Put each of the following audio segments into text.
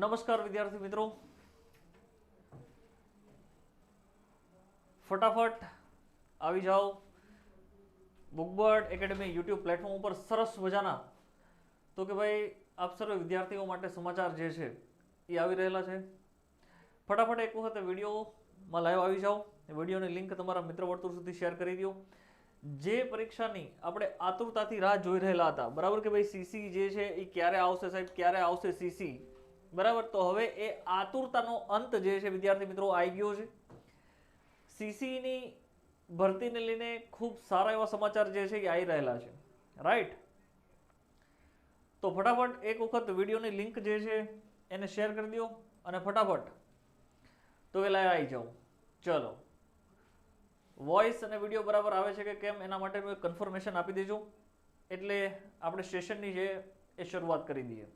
નમસ્કાર વિદ્યાર્થી મિત્રો. ફટાફટ આવી જાઓ. બુકબર્ડ એકેડમી યુટ્યુબ પ્લેટફોર્મ ઉપર સરસ મજાના. તો કે ભાઈ, આપ સર્વે વિદ્યાર્થીઓ માટે સમાચાર જે છે, એ આવી રહેલા છે. ફટાફટ એક વખત વિડીયોમાં લાઈવ આવી જાઓ. વિડીયોની લિંક તમારા મિત્ર વર્તુળ સુધી શેર કરી દો. જે પરીક્ષાની આપણે આતુરતાથી રાહ જોઈ રહેલા હતા. બરાબર કે ભાઈ સીસી જે છે, એ ક્યારે આવશે સાહેબ? ક્યારે આવશે સીસી બરાબર? તો હવે એ આતુરતાનો અંત જે છે, વિદ્યાર્થી મિત્રો આવી ગયો છે. સીસીની ભરતીને લઈને ખૂબ સારા એવા સમાચાર જે છે એ આવી રહેલા છે. રાઈટ તો ફટાફટ એક વખત વિડીયોની લિંક જે છે એને શેર કરી દો અને ફટાફટ તો એ આવી જાઓ. ચલો. વોઇસ અને વીડિયો બરાબર આવે છે કે કેમ, એના એક કન્ફર્મેશન આપી દેજો. એટલે આપણે સેશનની જે એ શરૂઆત કરી દઈએ.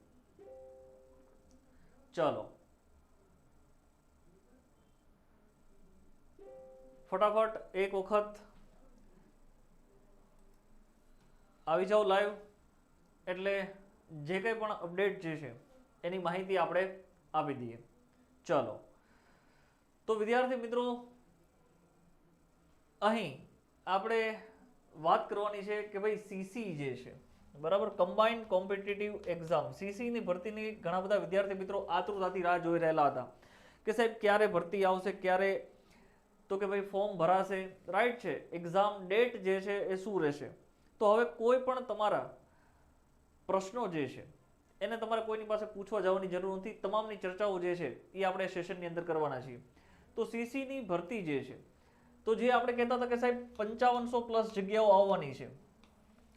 ચલો ફટાફટ એક વખત આવી જાઓ લાઈવ એટલે જે કંઈ પણ અપડેટ જે છે, એની માહિતી આપણે આપી દઈએ. ચલો. તો વિદ્યાર્થી મિત્રો, અહીં આપણે વાત કરવાની છે કે ભાઈ સીસી જે છે બરાબર કમ્બાઇન્ડ કોમ્પિટિટિવ એક્ઝામ સીસીની ભરતીની ઘણા બધા વિદ્યાર્થી મિત્રો આતુરતાથી રાહ જોઈ રહેલા હતા. કે સાહેબ, ક્યારે ભરતી આવશે, ક્યારે? તો કે ભાઈ ફોર્મ ભરાશે. રાઈટ છે. એક્ઝામ ડેટ જે છે એ શું રહેશે? તો હવે કોઈ પણ તમારા પ્રશ્નો જે છે, એને તમારે કોઈની પાસે પૂછવા જવાની જરૂર નથી. તમામની ચર્ચાઓ જે છે એ આપણે સેશનની અંદર કરવાના છીએ. તો સીસીની ભરતી જે છે, તો જે આપણે કહેતા હતા કે સાહેબ, પંચાવનસો પ્લસ જગ્યાઓ આવવાની છે.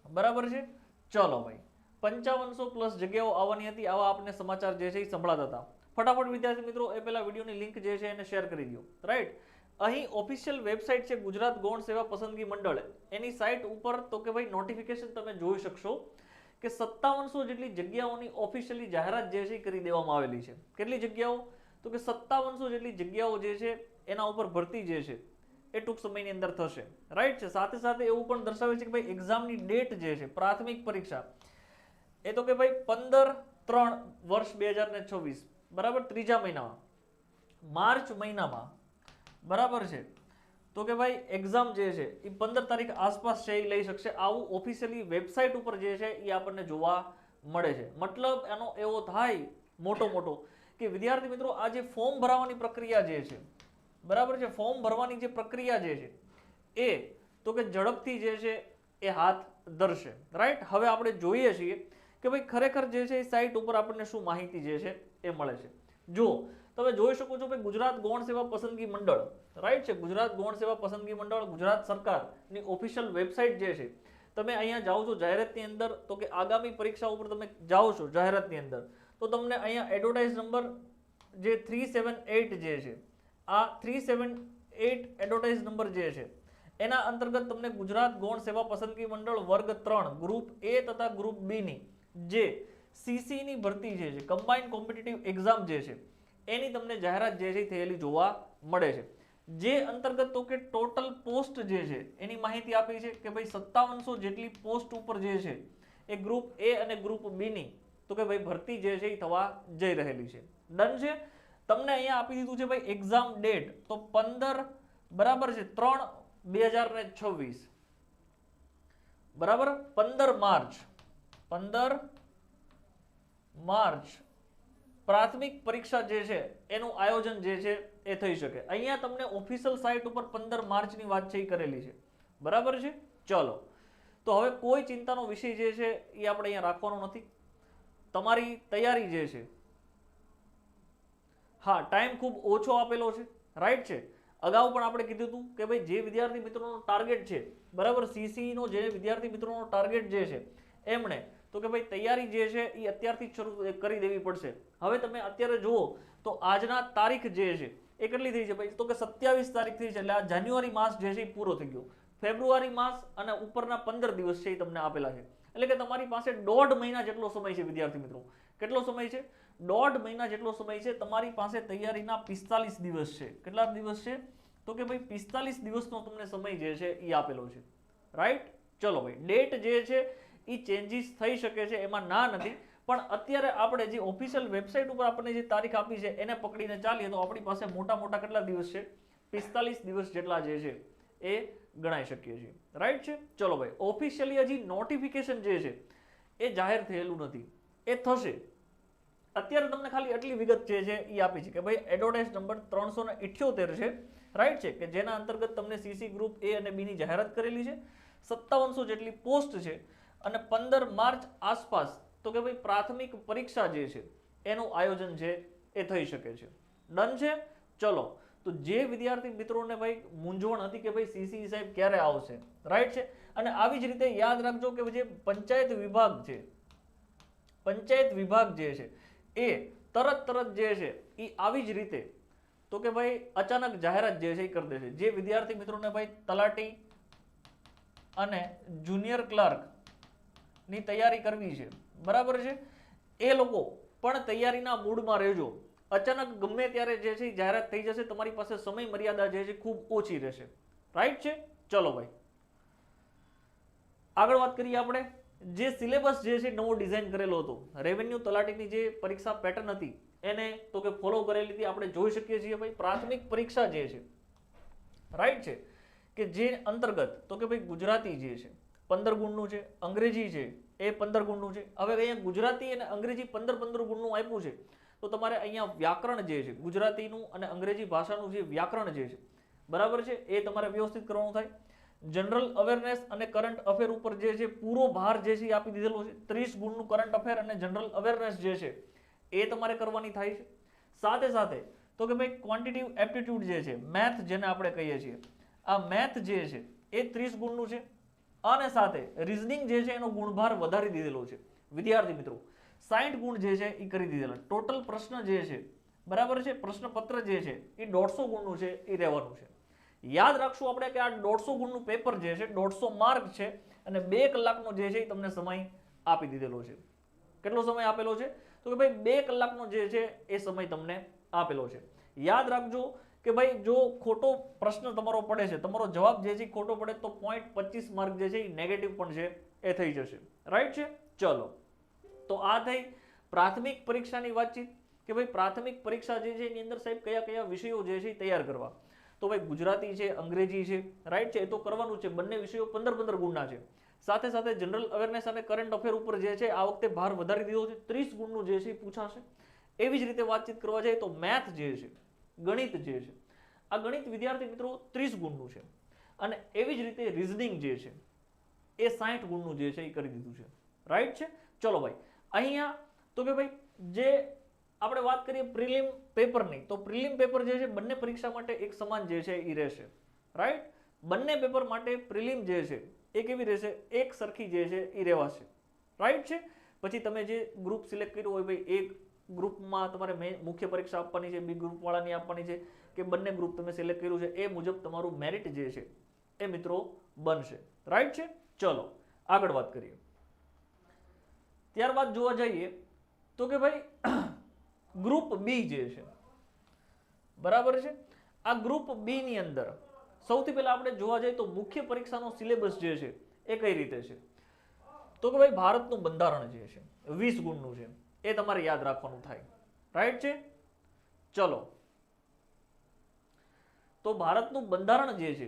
બરાબર છે? ચલો ભાઈ. પંચાવનસો પ્લસ જગ્યાઓ આવવાની હતી. આવા આપને સમાચાર જે છે એ સંભળાતા હતા. ફટાફટ વિદ્યાર્થી મિત્રો, એ પહેલા વિડીયોની લિંક જે છે એને શેર કરી દો. રાઈટ અહીં ઓફિશિયલ વેબસાઇટ છે ગુજરાત ગૌણ સેવા પસંદગી મંડળ. એની સાઇટ ઉપર તો કે ભાઈ નોટિફિકેશન તમે જોઈ શકશો કે સત્તાવનસો જેટલી જગ્યાઓની ઓફિશિયલી જાહેરાત જે છે કરી દેવામાં આવેલી છે. કેટલી જગ્યાઓ? તો કે સત્તાવનસો જેટલી જગ્યાઓ જે છે એના ઉપર ભરતી જે છે એ ટૂંક સમયની અંદર થશે. રાઈટ છે? સાથે સાથે એવું પણ દર્શાવે છે કે ભાઈ એક્ઝામની ડેટ જે છે, પ્રાથમિક પરીક્ષા, એ તો કે ભાઈ પંદર ત્રણ વર્ષ બે હજાર છવ્વીસ, બરાબર? ત્રીજા મહિનામાં. માર્ચ મહિનામાં, બરાબર છે? તો કે ભાઈ એક્ઝામ જે છે એ પંદર તારીખ આસપાસ છે એ લઈ શકશે. આવું ઓફિશિયલી વેબસાઇટ ઉપર જે છે એ આપણને જોવા મળે છે. મતલબ એનો એવો થાય મોટો મોટો કે વિદ્યાર્થી મિત્રો, આ જે ફોર્મ ભરાવાની પ્રક્રિયા જે છે બરાબર છે? ફોર્મ ભરવાની જે પ્રક્રિયા જે છે, એ તો કે ઝડપથી જે છે, એ હાથ ધરશે. રાઈટ હવે આપણે જોઈએ છીએ કે ભાઈ ખરેખર જે છે, એ સાઇટ ઉપર આપણને શું માહિતી જે છે, એ મળે છે. જો તમે જોઈ શકો છો કે ગુજરાત ગૌણ સેવા પસંદગી મંડળ. રાઈટ છે? ગુજરાત ગૌણ સેવા પસંદગી મંડળ, ગુજરાત સરકારની ઓફિશિયલ વેબસાઇટ જે છે, તમે અહીંયા જાઓ છો જાહેરાતની અંદર, તો કે આગામી પરીક્ષા ઉપર તમે જાઓ છો જાહેરાતની અંદર, તો તમને અહીંયા એડવર્ટાઇઝ નંબર જે થ્રી સેવન એટ જે છે આ three seven eight advertise number જે છે, એના અંતર્ગત તમને ગુજરાત ગૌણ સેવા પસંદગી મંડળ વર્ગ ત્રણ ગ્રુપ એ તથા ગ્રુપ બીની જે સીસીની ભરતી જે છે કમ્બાઇન્ડ કોમ્પિટિટિવ એક્ઝામ જે છે, એની તમને જાહેરાત જે છે થયેલી જોવા મળે છે. જે અંતર્ગત તો કે ટોટલ પોસ્ટ જે છે, એની માહિતી આપી છે કે ભાઈ સત્તાવનસો જેટલી પોસ્ટ ઉપર જે છે, એ ગ્રુપ એ અને ગ્રુપ બીની તો કે ભાઈ ભરતી જે છે એ થવા જઈ રહેલી છે. ડન છે. તમને અહીંયા આપી દીધું છે ભાઈ એક્ઝામ ડેટ તો પંદર, બરાબર છે, ત્રણ બે હજાર ને છવ્વીસ. બરાબર? પંદર માર્ચ. પંદર માર્ચ. પ્રાથમિક પરીક્ષા જે છે, એનું આયોજન જે છે, એ થઈ શકે. અહીંયા તમને ઓફિશિયલ સાઇટ ઉપર પંદર માર્ચની વાત છે, એ કરેલી છે. બરાબર છે? ચલો. તો હવે કોઈ ચિંતાનો વિષય જે છે, એ આપણે અહીંયા રાખવાનો નથી. તમારી તૈયારી જે છે હા ટાઈમ ખૂબ ઓછો આપેલો છે. રાઈટ છે? અગાઉ પણ આપણે કીધું હતું કે ભાઈ જે વિદ્યાર્થી મિત્રોનો ટાર્ગેટ છે, બરાબર? સીસીનો જે વિદ્યાર્થી મિત્રોનો ટાર્ગેટ જે છે, એમણે તો કે ભાઈ તૈયારી જે છે એ અત્યારથી જ શરૂ કરી દેવી પડશે. હવે તમે અત્યારે જુઓ તો આજના તારીખ જે છે એ કેટલી થઈ છે ભાઈ? તો કે સત્યાવીસ તારીખ થઈ છે એટલે આ જાન્યુઆરી માસ જે છે એ પૂરો થઈ ગયો. ફેબ્રુઆરી માસ અને ઉપરના પંદર દિવસ છે એ તમને આપેલા છે. એટલે કે તમારી પાસે દોઢ મહિના જેટલો સમય છે વિદ્યાર્થી મિત્રો. કેટલો સમય છે? દોઢ મહિના જેટલો સમય છે, તમારી પાસે તૈયારીના પિસ્તાલીસ દિવસ છે. કેટલા દિવસ છે? તો કે ભાઈ પિસ્તાલીસ દિવસનો તમને સમય જે છે એ આપેલો છે. રાઈટ ચલો ભાઈ ડેટ જે છે એ ચેન્જીસ થઈ શકે છે, એમાં ના નથી. પણ અત્યારે આપણે જે ઓફિશિયલ વેબસાઇટ ઉપર આપણને જે તારીખ આપી છે, એને પકડીને ચાલીએ તો આપણી પાસે મોટા મોટા કેટલા દિવસ છે? પિસ્તાલીસ દિવસ જેટલા જે છે, એ ગણાઈ શકીએ છીએ. રાઈટ છે? ચલો ભાઈ ઓફિશિયલી હજી નોટિફિકેશન જે છે, એ જાહેર થયેલું નથી. એ થશે. અત્યારે તમને ખાલી આટલી વિગત જે છે એ આપી છે કે ભાઈ એડવર્ટાઇઝ નંબર ત્રણસો ઇઠ્યોતેર છે. રાઈટ છે? કે જેના અંતર્ગત તમને સીસી ગ્રુપ એ અને બીની જાહેરાત કરેલી છે. સત્તાવનસો જેટલી પોસ્ટ છે. અને પંદર માર્ચ આસપાસ, તો કે ભાઈ પ્રાથમિક પરીક્ષા જે છે, એનું આયોજન છે, એ થઈ શકે છે. ડન છે? ચલો. તો જે વિદ્યાર્થી મિત્રોને ભાઈ મૂંઝવણ હતી કે ભાઈ સીસી સાહેબ ક્યારે આવશે? રાઈટ છે? અને આવી જ રીતે યાદ રાખજો કે જે પંચાયત વિભાગ છે, પંચાયત વિભાગ જે છે એ તરત તરત જે છે એ આવી જ રીતે તો કે ભાઈ અચાનક જાહેરાત જે છે એ કરી દેશે. જે વિદ્યાર્થી મિત્રોને ભાઈ તલાટી અને જુનિયર ક્લાર્કની તૈયારી કરવી છે, બરાબર છે? એ લોકો પણ તૈયારીના મૂડમાં રહેજો. અચાનક ગમે ત્યારે જે છે જાહેરાત થઈ જશે, તમારી પાસે સમય મર્યાદા જે છે ખૂબ ઓછી રહેશે. રાઈટ છે? ચલો ભાઈ. આગળ વાત કરીએ આપણે. જે સિલેબસ જે છે નવો ડિઝાઇન કરેલો હતો રેવન્યુ તલાટીની જે પરીક્ષા પેટર્ન હતી, એને તો કે ફોલો કરેલી હતી, આપણે જોઈ શકીએ છીએ ભાઈ, પ્રાથમિક પરીક્ષા જે છે રાઈટ છે, કે જે અંતર્ગત, તો કે ભાઈ ગુજરાતી જે છે, પંદર ગુણનું છે, અંગ્રેજી છે, એ પંદર ગુણનું છે, હવે અહીંયા ગુજરાતી અને અંગ્રેજી પંદર પંદર ગુણનું આપ્યું છે, તો તમારે અહીંયા વ્યાકરણ જે છે, ગુજરાતીનું અને અંગ્રેજી ભાષાનું જે વ્યાકરણ જે છે, બરાબર છે, એ તમારે વ્યવસ્થિત કરવાનું થાય જનરલ અવેરનેસ અને કરંટ અફેર ઉપર જે છે, પૂરો ભાર જે છે આપી દીધેલો છે. ત્રીસ ગુણનું કરંટ અફેર અને જનરલ અવેરનેસ જે છે, એ તમારે કરવાની થાય છે. સાથે સાથે, તો કે ભાઈ ક્વોન્ટિટિવ એપ્ટિટ્યૂડ જે છે મેથ જેને આપણે કહીએ છીએ, આ મેથ જે છે, એ ત્રીસ ગુણનું છે. અને સાથે રિઝનિંગ જે છે, એનો ગુણભાર વધારી દીધેલો છે. વિદ્યાર્થી મિત્રો સાઠ ગુણ જે છે, એ કરી દીધેલા. ટોટલ પ્રશ્ન જે છે, બરાબર છે? પ્રશ્નપત્ર જે છે, એ દોઢસો ગુણનું છે, એ રહેવાનું છે. યાદ રાખશું આપણે કે આ દોઢસો ગુણનું પેપર જે છે, દોઢસો માર્ક છે અને બે કલાકનો જે છે એ તમને સમય આપી દીધેલો છે. કેટલો સમય આપેલો છે? તો કે ભાઈ બે કલાકનો જે છે એ સમય તમને આપેલો છે. યાદ રાખજો કે ભાઈ જો ખોટો પ્રશ્ન તમારો પડે છે, તમારો જવાબ જે છે ખોટો પડે તો પોઈન્ટ પચીસ માર્ક જે છે એ નેગેટિવ પણ છે એ થઈ જશે. રાઈટ છે? ચલો. તો આ થઈ પ્રાથમિક પરીક્ષાની વાતચીત કે ભાઈ પ્રાથમિક પરીક્ષા જે છે એની અંદર સાહેબ કયા કયા વિષયો જે છે તૈયાર કરવા? તો ભાઈ ગુજરાતી છે, અંગ્રેજી છે રાઈટ છે, એ તો કરવાનું છે. બંને વિષયો પંદર પંદર ગુણના છે. સાથે સાથે જનરલ અવેરનેસ અને કરંટ અફેર ઉપર જે છે, આ વખતે ભાર વધારી દીધો છે. ત્રીસ ગુણનું જે છે એ પૂછાશે. એવી જ રીતે વાતચીત કરવા જાય તો મેથ જે છે, ગણિત જે છે, આ ગણિત વિદ્યાર્થી મિત્રો ત્રીસ ગુણનું છે. અને એવી જ રીતે રિઝનિંગ જે છે, એ સાઠ ગુણનું જે છે એ કરી દીધું છે. રાઈટ છે? ચલો ભાઈ, અહીંયા તો કે ભાઈ, જે આપણે વાત કરીએ પ્રિલિમ પેપરની તો પ્રિલિમ પેપર જે છે, બંને પરીક્ષા માટે એક સમાન જે છે એ રહેશે. રાઈટ બંને પેપર માટે પ્રિલિમ જે છે, એ કેવી રહેશે? એક સરખી જે છે એ રહેવાશે. રાઈટ છે? પછી તમે જે ગ્રુપ સિલેક્ટ કર્યું હોય ભાઈ, એક ગ્રુપમાં તમારે મેં મુખ્ય પરીક્ષા આપવાની છે, બી ગ્રુપવાળાની આપવાની છે, કે બંને ગ્રુપ તમે સિલેક્ટ કર્યું છે, એ મુજબ તમારું મેરિટ જે છે, એ મિત્રો બનશે. રાઈટ છે? ચલો, આગળ વાત કરીએ. ત્યારબાદ જોવા જઈએ, તો કે ભાઈ ગ્રુપ બી જે છે. બરાબર છે? આ ગ્રુપ બી ની અંદર સૌથી પહેલા આપણે જોવા જઈએ તો મુખ્ય પરીક્ષાનો સિલેબસ જે છે એ કઈ રીતે છે? તો કે ભાઈ ભારતનું બંધારણ જે છે, વીસ ગુણનું છે, એ તમારે યાદ રાખવાનું થાય. રાઈટ છે? ચલો. તો ભારતનું બંધારણ જે છે,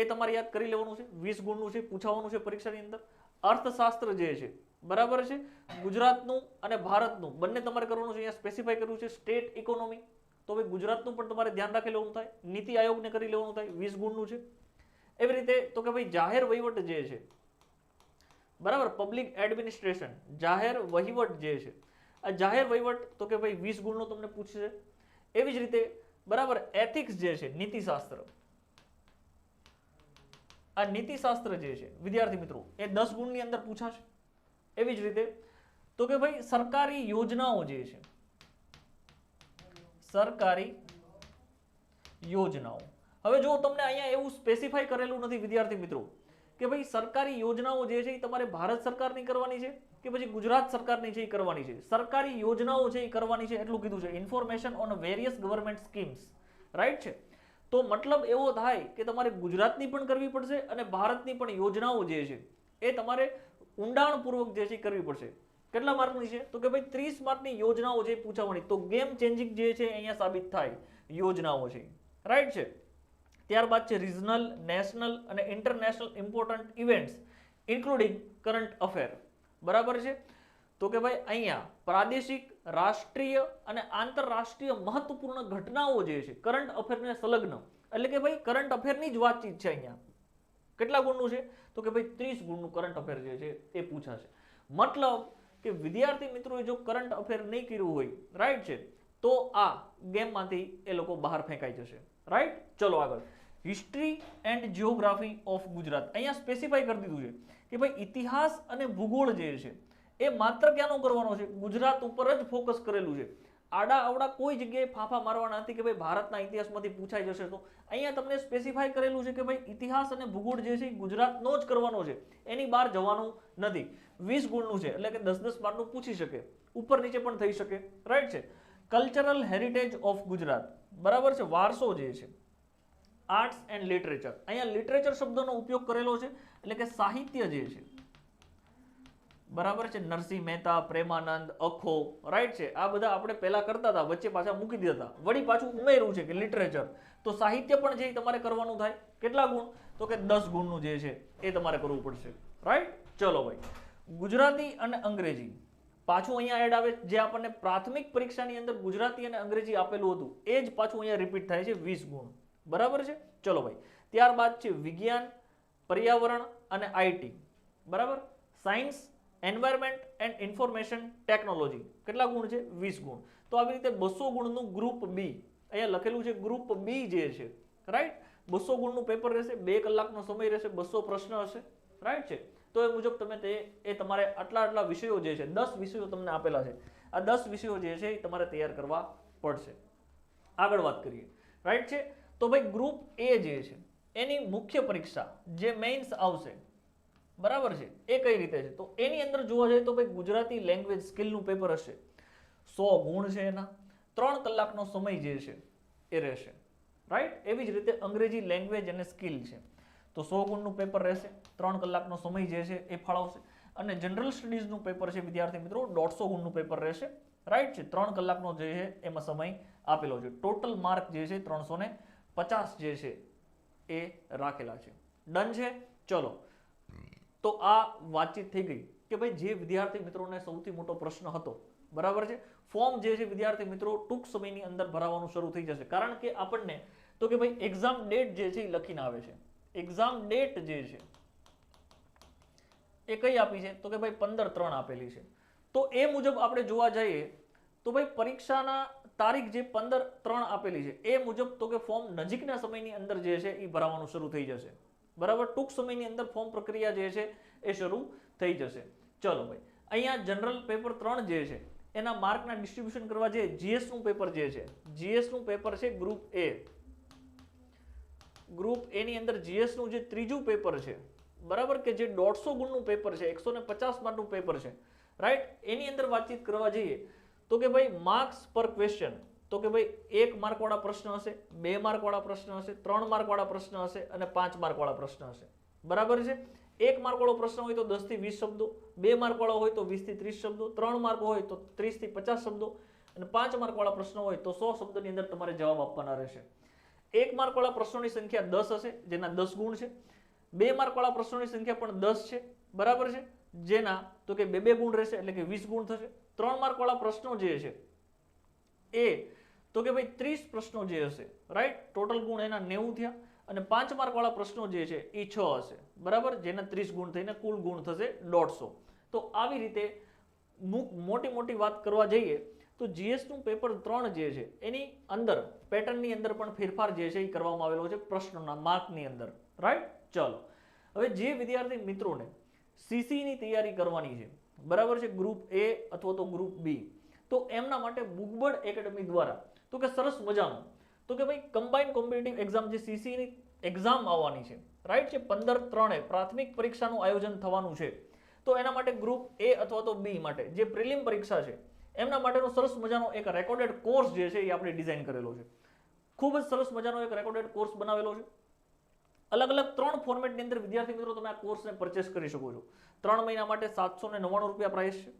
એ તમારે યાદ કરી લેવાનું છે. વીસ ગુણનું છે, પૂછાવાનું છે પરીક્ષાની અંદર. અર્થશાસ્ત્ર જે છે બરાબર છે? ગુજરાતનું અને ભારતનું. બંને તમારે કરવાનું છે, અહીંયા સ્પેસિફાઈ કર્યું છે સ્ટેટ ઇકોનોમી તો ભાઈ ગુજરાતનું પણ તમારે ધ્યાન રાખી લેવાનું થાય. નીતિ આયોગને કરી લેવાનું થાય. વીસ ગુણનું છે. એવી રીતે તો કે ભાઈ જાહેર વહીવટ જે છે, બરાબર? પબ્લિક એડમિનિસ્ટ્રેશન જાહેર વહીવટ જે છે. આ જાહેર વહીવટ તો કે ભાઈ વીસ ગુણનો તમને પૂછશે. એવી જ રીતે, બરાબર? એથિક્સ જે છે, નીતિશાસ્ત્ર. આ નીતિશાસ્ત્ર જે છે, વિદ્યાર્થી મિત્રો, એ દસ ગુણની અંદર પૂછાશે. એવી જ રીતે તો કે ભાઈ સરકારી યોજનાઓ જે છે, સરકારી યોજનાઓ. હવે જો તમને અહીંયા એવું સ્પેસિફાઈ કરેલું નથી, વિદ્યાર્થી મિત્રો, કે ભાઈ સરકારી યોજનાઓ જે છે એ તમારે ભારત સરકારની કરવાની છે કે પછી ગુજરાત સરકારની છે એ કરવાની છે? સરકારી યોજનાઓ છે એ કરવાની છે એટલું કીધું છે information on various government schemes right છે? તો મતલબ એવો થાય કે તમારે ગુજરાતની પણ કરવી પડશે અને ભારતની પણ યોજનાઓ જે છે એ તમારે ઊંડાણપૂર્વક જે છે કરવી પડશે. કેટલા માર્કની છે? તો કે ભાઈ ત્રીસ માર્કની યોજનાઓ છે પૂછાવાની. તો ગેમ ચેન્જિંગ જે છે અહીંયા સાબિત થાય યોજનાઓ છે. રાઈટ છે? ત્યારબાદ છે રિજનલ, નેશનલ અને international important events, including current affair. બરાબર છે? તો કે ભાઈ અહીંયા પ્રાદેશિક, રાષ્ટ્રીય અને આંતરરાષ્ટ્રીય મહત્વપૂર્ણ ઘટનાઓ જે છે, કરંટ અફેરને સંલગ્ન. એટલે કે ભાઈ કરંટ અફેરની જ વાતચીત છે અહીંયા. કેટલા ગુણનું છે? તો કે ભાઈ ત્રીસ ગુણનું કરંટ અફેર જે છે એ પૂછાશે. મતલબ કે વિદ્યાર્થી મિત્રોએ જો કરંટ અફેર નહીં કર્યું હોય રાઈટ છે? તો આ ગેમમાંથી એ લોકો બહાર ફેંકાઈ જશે. રાઈટ ચલો આગળ. History and geography of Gujarat. અહીંયા સ્પેસિફાઈ કરી દીધું છે કે ભાઈ ઇતિહાસ અને ભૂગોળ જે છે, એ માત્ર ક્યાંનો કરવાનો છે? ગુજરાત ઉપર જ ફોકસ કરેલું છે. આડા અવડા કોઈ જગ્યાએ ફાંફા મારવાના નથી કે ભાઈ ભારતના ઇતિહાસમાંથી પૂછાઈ જશે તો. અહીંયા તમને સ્પેસિફાઈ કરેલું છે કે ભાઈ ઇતિહાસ અને ભૂગોળ જે છે ગુજરાતનો જ કરવાનો છે. એની બહાર જવાનું નથી. વીસ ગુણનું છે, એટલે કે દસ દસ માર્કનું પૂછી શકે. ઉપર નીચે પણ થઈ શકે. રાઈટ છે? Cultural heritage of Gujarat. બરાબર છે? વારસો જે છે. આર્ટ્સ એન્ડ લિટરેચર અહીંયા લિટરેચર શબ્દનો ઉપયોગ કરેલો છે, એટલે કે સાહિત્ય જે છે. બરાબર છે? નરસિંહ મહેતા, પ્રેમાનંદ, અખો રાઈટ છે? આ બધા આપણે પહેલા કરતા હતા, વચ્ચે પાછા મૂકી દીધા હતા. વળી પાછું ઉમેર્યું છે કે લિટરેચર તો સાહિત્ય પણ જે તમારે કરવાનું થાય, કેટલા ગુણ? તો કે દસ ગુણનું જે છે, એ તમારે કરવું પડશે. રાઈટ ચલો ભાઈ. ગુજરાતી અને અંગ્રેજી. પાછું અહીંયા એડ આવે, જે આપણને પ્રાથમિક પરીક્ષાની અંદર ગુજરાતી અને અંગ્રેજી આપેલું હતું, એ જ પાછું અહીંયા રિપીટ થાય છે, વીસ ગુણ. બરાબર છે? ચલો ભાઈ. ત્યારબાદ છે વિજ્ઞાન, પર્યાવરણ અને આઈટી બરાબર? Science environment and information technology કેટલા ગુણ છે? વીસ ગુણ. તો આવી રીતે બસો ગુણનું ગ્રુપ બી અહીંયા લખેલું છે ગ્રુપ બી જે છે. રાઈટ બસો ગુણનું પેપર રહેશે, બે કલાકનો સમય રહેશે, બસો પ્રશ્ન હશે. રાઈટ છે? તો એ મુજબ તમે તે, એ તમારે આટલા આટલા વિષયો જે છે, દસ વિષયો તમને આપેલા છે. આ દસ વિષયો જે છે એ તમારે તૈયાર કરવા પડશે. આગળ વાત કરીએ. રાઈટ છે? તો ભાઈ ગ્રુપ એ જે છે, એની મુખ્ય પરીક્ષા જે મેઇન્સ આવશે બરાબર છે? એ કઈ રીતે છે? તો એની અંદર જોવા જઈએ તો ભાઈ ગુજરાતી લેંગ્વેજ સ્કિલનું પેપર હશે. સો ગુણ છે એના. ત્રણ કલાકનો સમય જે છે એ રહેશે. રાઈટ એવી જ રીતે અંગ્રેજી લેંગ્વેજ અને સ્કિલ છે. તો સો ગુણનું પેપર રહેશે. ત્રણ કલાકનો સમય જે છે એ ફાળવશે. અને જનરલ સ્ટડીઝનું પેપર છે, વિદ્યાર્થી મિત્રો, દોઢસો ગુણનું પેપર રહેશે. રાઈટ છે ત્રણ કલાકનો જે છે એમાં સમય આપેલો છે. ટોટલ માર્ક જે છે ત્રણસો પચાસ જે છે એ રાખેલા છે. ડન છે? ચલો. તો આ વાતચીત થઈ ગઈ કે ભાઈ જે વિદ્યાર્થી મિત્રોને સૌથી મોટો પ્રશ્ન હતો, બરાબર છે? ફોર્મ જે છે વિદ્યાર્થી મિત્રો ટૂંક સમયની અંદર ભરાવાનું શરૂ થઈ જશે. કારણ કે આપણને તો કે ભાઈ એક્ઝામ ડેટ જે છે એ લખીને આવે છે. એક્ઝામ ડેટ જે છે એ કઈ આપી છે? તો કે ભાઈ પંદર ત્રણ આપેલી છે. તો એ મુજબ આપણે જોવા જઈએ તો ભાઈ પરીક્ષાના તારીખ જે પંદર ત્રણ આપેલી છે, એ મુજબ તો કે ફોર્મ નજીકના સમયની અંદર જે છે એ ભરાવાનું શરૂ થઈ જશે. બરાબર? ટૂંક સમયની અંદર ફોર્મ પ્રક્રિયા જે છે એ શરૂ થઈ જશે. ચલો ભાઈ, અહીંયા જનરલ પેપર ત્રણ જે છે, એના માર્કના ડિસ્ટ્રીબ્યુશન કરવા જે જીએસનું પેપર જે છે. જીએસનું પેપર છે ગ્રુપ એ ગ્રુપ એની અંદર જીએસનું જે ત્રીજું પેપર છે, બરાબર કે જે દોઢસો ગુણનું પેપર છે, એકસો ને પચાસ માર્કનું પેપર છે રાઈટ એની અંદર વાતચીત કરવા જઈએ તો કે ભાઈ માર્ક્સ પર ક્વેશ્ચન તો કે ભાઈ એક માર્કવાળા પ્રશ્ન હશે, બે માર્કવાળા પ્રશ્ન હશે, ત્રણ માર્કવાળા પ્રશ્ન હશે અને પાંચ માર્કવાળા પ્રશ્ન હશે. બરાબર છે? એક માર્કવાળો પ્રશ્ન હોય તો દસથી વીસ શબ્દો, બે માર્કવાળો હોય તો વીસથી ત્રીસ શબ્દો, ત્રણ માર્ક હોય તો ત્રીસથી પચાસ શબ્દો અને પાંચ માર્કવાળા પ્રશ્નો હોય તો સો શબ્દની અંદર તમારે જવાબ આપવાના રહેશે. એક માર્કવાળા પ્રશ્નોની સંખ્યા દસ હશે, જેના દસ ગુણ છે. બે માર્કવાળા પ્રશ્નોની સંખ્યા પણ દસ છે. બરાબર છે? જેના તો કે બે બે ગુણ રહેશે એટલે કે વીસ ગુણ થશે. ત્રણ માર્કવાળા પ્રશ્નો જે છે, એ તો કે ભાઈ ત્રીસ પ્રશ્નો જે હશે રાઈટ ટોટલ ગુણ એના નેવું થયા અને પાંચ માર્કવાળા પ્રશ્નો જે છે એ છ હશે. બરાબર? જેના ત્રીસ ગુણ થઈને કુલ ગુણ થશે દોઢસો. તો આવી રીતે મોટી મોટી વાત કરવા જઈએ, તો જીએસનું પેપર ત્રણ જે છે, એની અંદર પેટર્નની અંદર પણ ફેરફાર જે છે એ કરવામાં આવેલો છે પ્રશ્નોના માર્કની અંદર. રાઈટ ચલો. હવે જે વિદ્યાર્થી મિત્રોને સીસીની તૈયારી કરવાની છે, બરાબર છે? ગ્રુપ એ અથવા તો ગ્રુપ બી તો એમના માટે બુકબર્ડ એકેડમી દ્વારા તો કે સરસ મજાનું. તો કે ભાઈ કમ્બાઈન કોમ્પિટિટિવ એક્ઝામ જે સીસીની એક્ઝામ આવવાની છે રાઈટ છે? પંદર ત્રણે પ્રાથમિક પરીક્ષાનું આયોજન થવાનું છે. તો એના માટે ગ્રુપ એ અથવા તો બી માટે જે પ્રિલિમ પરીક્ષા છે, એમના માટેનો સરસ મજાનો એક રેકોર્ડેડ કોર્સ જે છે એ આપણે ડિઝાઇન કરેલો છે. ખૂબ જ સરસ મજાનો એક રેકોર્ડેડ કોર્સ બનાવેલો છે. અલગ અલગ ત્રણ ફોર્મેટની અંદર વિદ્યાર્થી મિત્રો તમે આ કોર્સને પરચેસ કરી શકો છો. ત્રણ મહિના માટે સાતસો ને રૂપિયા પ્રાઇસ છે.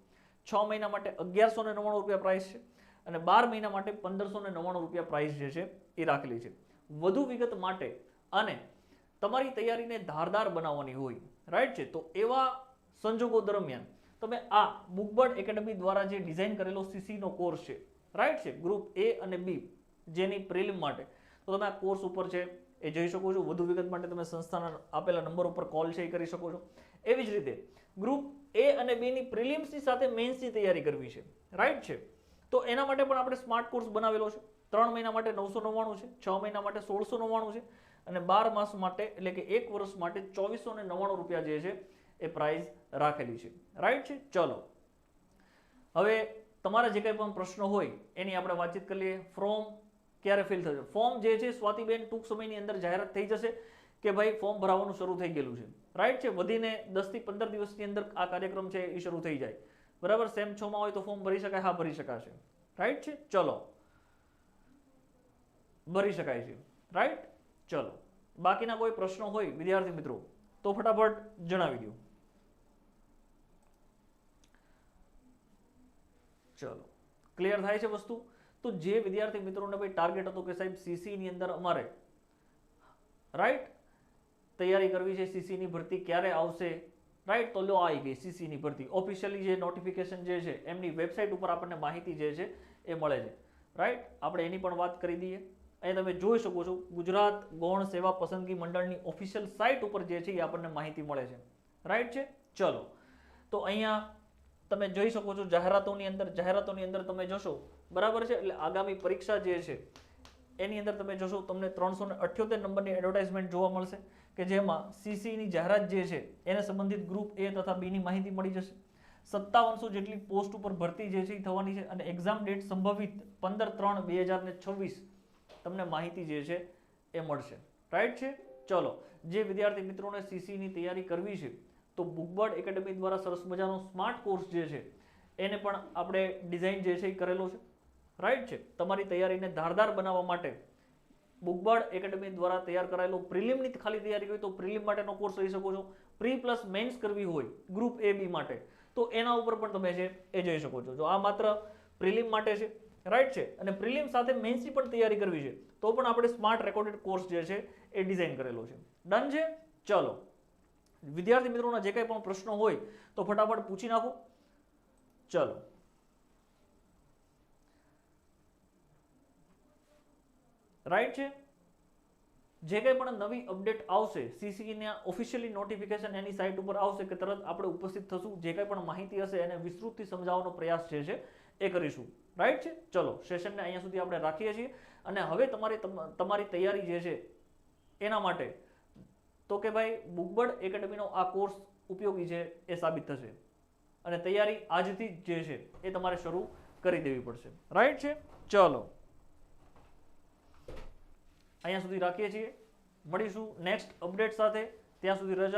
છ મહિના માટે અગિયારસો ને રૂપિયા પ્રાઇસ છે. અને બાર મહિના માટે પંદરસો ને નવ્વાણું રૂપિયા પ્રાઇસ જે છે એ રાખેલી છે. વધુ વિગત માટે અને તમારી તૈયારીને ધારદાર બનાવવાની હોય રાઈટ છે? તો એવા સંજોગો દરમિયાન તમે આ બુકબર્ડ એકેડમી દ્વારા જે ડિઝાઇન કરેલો સીસીનો કોર્સ છે રાઈટ છે? ગ્રુપ એ અને બી જેની પ્રિલિમ માટે. તો તમે આ કોર્સ ઉપર છે એ જઈ શકો છો. વધુ વિગત માટે તમે સંસ્થાના આપેલા નંબર ઉપર કોલ છે એ કરી શકો છો. એવી જ રીતે ગ્રુપ એ અને બીની પ્રિલિમ્સની સાથે મેન્સની તૈયારી કરવી છે રાઈટ છે? તો એના માટે પણ આપણે સ્માર્ટ કોર્સ બનાવેલો છે. ત્રણ મહિના માટે નવસો નવ્વાણું છે, છ મહિના માટે સોળસો નવ્વાણું છે અને બાર માસ માટે એટલે કે એક વર્ષ માટે ચોવીસો ને રૂપિયા જે છે એ પ્રાઇસ રાખેલી છે. રાઈટ છે? ચલો. હવે તમારા જે કંઈ પણ પ્રશ્નો હોય એની આપણે વાતચીત કરી લઈએ. ફોર્મ ક્યારે ફિલ થશે? ફોર્મ જે છે સ્વાતિબેન ટૂંક સમયની અંદર જાહેરાત થઈ જશે કે ભાઈ ફોર્મ ભરાવાનું શરૂ થઈ ગયેલું છે. રાઈટ છે? વધીને દસથી પંદર દિવસની અંદર આ કાર્યક્રમ છે એ શરૂ થઈ જાય. બરાબર? સેમ છમાં હોય તો ફોર્મ ભરી શકાય, હા, ભરી શકાશે. રાઈટ છે? ચલો. ભરી શકાય છે. રાઈટ ચલો. બાકીના કોઈ પ્રશ્નો હોય, વિદ્યાર્થી મિત્રો, તો ફટાફટ જણાવી દો. ચલો. ક્લિયર થાય છે વસ્તુ? તો જે વિદ્યાર્થી મિત્રોને ભાઈ ટાર્ગેટ હતો કે સાહેબ સીસીની અંદર અમારે. રાઈટ તૈયારી કરવી છે સીસીની ભરતી ક્યારે આવશે? રાઈટ? તો લો આવી ગઈ સીસીની ભરતી. ઓફિશિયલી જે નોટિફિકેશન જે છે, એમની વેબસાઇટ ઉપર આપણને માહિતી જે છે, એ મળે છે. રાઈટ? આપણે એની પણ વાત કરી દઈએ. અહીં તમે જોઈ શકો છો, ગુજરાત ગૌણ સેવા પસંદગી મંડળની ઓફિશિયલ સાઇટ ઉપર જે છે, એ આપણને માહિતી મળે છે. રાઈટ છે? ચલો. તો અહીંયા તમે જોઈ શકો છો, જાહેરાતોની અંદર જાહેરાતોની અંદર તમે જોશો, બરાબર છે? એટલે આગામી પરીક્ષા જે છે, એની અંદર તમે જોશો, તમને ત્રણસો અઠ્યોતેર નંબરની એડવર્ટાઇઝમેન્ટ જોવા મળશે. કે જેમાં સીસીની જાહેરાત જે છે, એને સંબંધિત ગ્રુપ એ તથા બીની માહિતી મળી જશે. સત્તાવનસો જેટલી પોસ્ટ ઉપર ભરતી જે છે એ થવાની છે અને એક્ઝામ ડેટ સંભવિત પંદર ત્રણ બે હજાર છવ્વીસ તમને માહિતી જે છે એ મળશે. રાઈટ છે? ચલો, જે વિદ્યાર્થી મિત્રોને સીસીની તૈયારી કરવી છે, તો બુકબર્ડ એકેડમી દ્વારા સરસ મજાનો સ્માર્ટ કોર્સ જે છે, એને પણ આપણે ડિઝાઇન જે છે એ કરેલો છે. રાઈટ છે? તમારી તૈયારીને ધારદાર બનાવવા માટે બુકબર્ડ એકેડમી દ્વારા તૈયાર કરાયેલો પ્રિલિમની ખાલી તૈયારી હોય તો પ્રિલિમ માટેનો કોર્સ લઈ શકો છો. પ્રી પ્લસ મેન્સ કરવી હોય, ગ્રુપ એ બી માટે. તો એના ઉપર પણ તમે છે એ જઈ શકો છો. જો આ માત્ર પ્રિલિમ માટે છે, રાઈટ છે? અને પ્રિલિમ સાથે મેન્સની પણ તૈયારી કરવી છે, તો પણ આપણે સ્માર્ટ રેકોર્ડેડ કોર્સ જે છે એ ડિઝાઇન કરેલો છે. ડન છે? ચલો. વિદ્યાર્થી મિત્રોના જે કંઈ પણ પ્રશ્નો હોય તો ફટાફટ પૂછી નાખો. ચલો. રાઈટ છે? જે કંઈ પણ નવી અપડેટ આવશે સીસીઈના ઓફિશિયલી નોટિફિકેશન એની સાઇટ ઉપર આવશે કે તરત આપણે ઉપસ્થિત થશું, જે કંઈ પણ માહિતી હશે એને વિસ્તૃતથી સમજાવવાનો પ્રયાસ જે છે, એ કરીશું. રાઈટ છે? ચલો સેશનને અહીંયા સુધી આપણે રાખીએ છીએ. અને હવે તમારી તમ- તમારી તૈયારી જે છે, એના માટે, તો કે ભાઈ બુકબર્ડ એકેડમીનો આ કોર્સ ઉપયોગી છે, એ સાબિત થશે. અને તૈયારી આજથી જે છે, એ તમારે શરૂ કરી દેવી પડશે. રાઈટ છે? ચલો. અહીંયા સુધી રાખીએ છીએ. મળીશું નેક્સ્ટ અપડેટ સાથે. ત્યાં સુધી રજા